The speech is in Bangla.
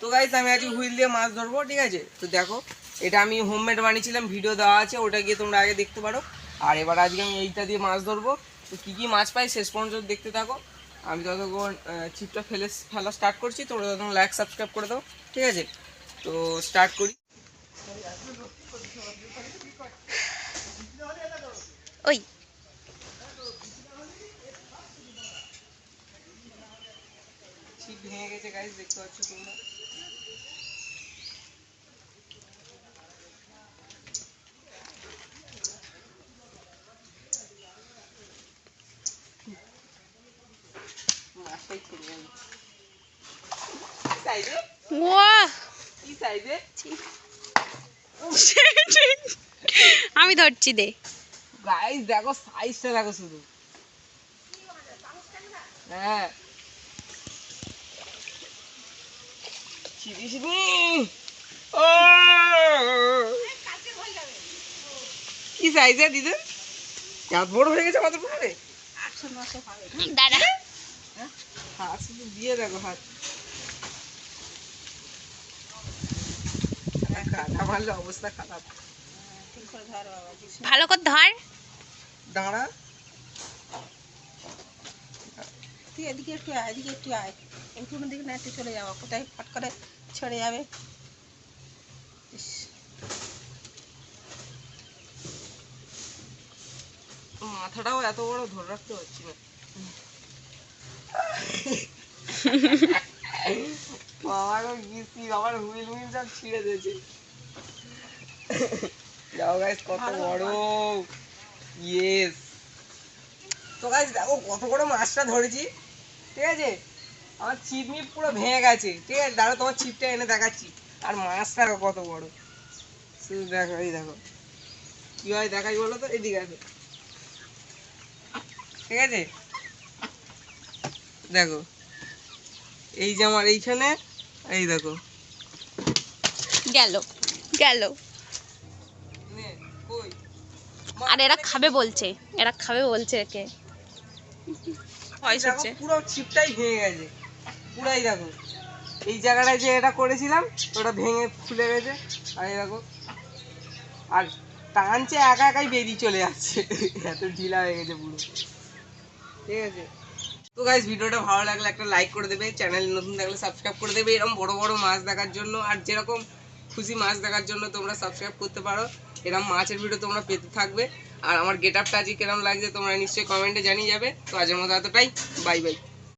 তো গাইজ আমি আজকে হুইল দিয়ে মাছ ধরবো ঠিক আছে? তো দেখো এটা আমি হোমমেড বানিয়েছিলাম ভিডিও দেওয়া আছে ওটা গিয়ে তোমরা আগে দেখতে পারো। আর এবার আজকে আমি এইটা দিয়ে মাছ ধরবো। তো কী কী মাছ পাই শেষ পর্যন্ত দেখতে থাকো। আমি ততক্ষণ চিপটা ফেলে ফেলা স্টার্ট করছি তোমরা ততক্ষণ লাইক সাবস্ক্রাইব করে দাও ঠিক আছে? তো স্টার্ট করি। ওই। ছিপ ভেঙে গেছে গাইজ দেখতে পাচ্ছ তোমরা মাছটাই ছেড়ে গেল কি সাইজে ওয়া কি সাইজে আমি ধরছি দে। গাইজ দেখো সাইজটা দেখো শুধু। হ্যাঁ। কি সাইজে দিদি? এত বড় হয়ে গেছে পুকুরে হাত শুধু দিয়ে দেখো হাত। অবস্থা খারাপ। ভালো করে ধর। দাঁড়া। তুই এদিকে একটু আয় এদিকে একটু আয়। একটুর দিকে না একটু চলে যাব কোথায় ফট করে ছেড়ে যাবে। ইস, মাথাটাও এত বড় ধরে রাখতে পারছি না। বাবারও গিসি বাবার হুইল হুইল সব ছিঁড়ে দিয়েছে। যাও গাইস কত বড়। ইয়েস তো গাইস দেখো কত বড় মাছটা ধরেছি। ঠিক আছে? আমার ছিপ মিপ পুরো ভেঙে গেছে। ঠিক আছে? দাঁড়া তোমার ছিপটা এনে দেখাচ্ছি। আর মাছটা কত বড়। শুধু দেখো এই দেখো। কি হয় দেখাই বলো তো? এদিকে আছে ঠিক আছে? দেখো। এই যে আমার এইখানে এই দেখো। গেল গেল। আর এরা খাবে বলছে এরা খাবে বলছে একে। পুরো ছিপটাই ভেঙে গেছে। পুরাই দেখো। এই জায়গাটায় যে এটা করেছিলাম ওটা ভেঙে খুলে গেছে। আর এই দেখো। আর টানছে একা একাই বেরিয়ে চলে যাচ্ছে। এত ঢিলা হয়ে গেছে পুরো। ঠিক আছে? তো গাইজ ভিডিওটা ভালো লাগলে একটা লাইক করে দেবে চ্যানেল নতুন থাকলে সাবস্ক্রাইব করে দেবে, এরকম বড় বড় মাছ দেখার জন্য। আর যেরকম খুশি মাছ দেখার জন্য তোমরা সাবস্ক্রাইব করতে পারো, এরকম মাছের ভিডিও তোমরা পেতে থাকবে। আর আমার গেট আপটা আজকে কেরম লাগছে তোমরা নিশ্চয়ই কমেন্টে জানিয়ে যাবে। তো আজের মতো এতটাই। Bye bye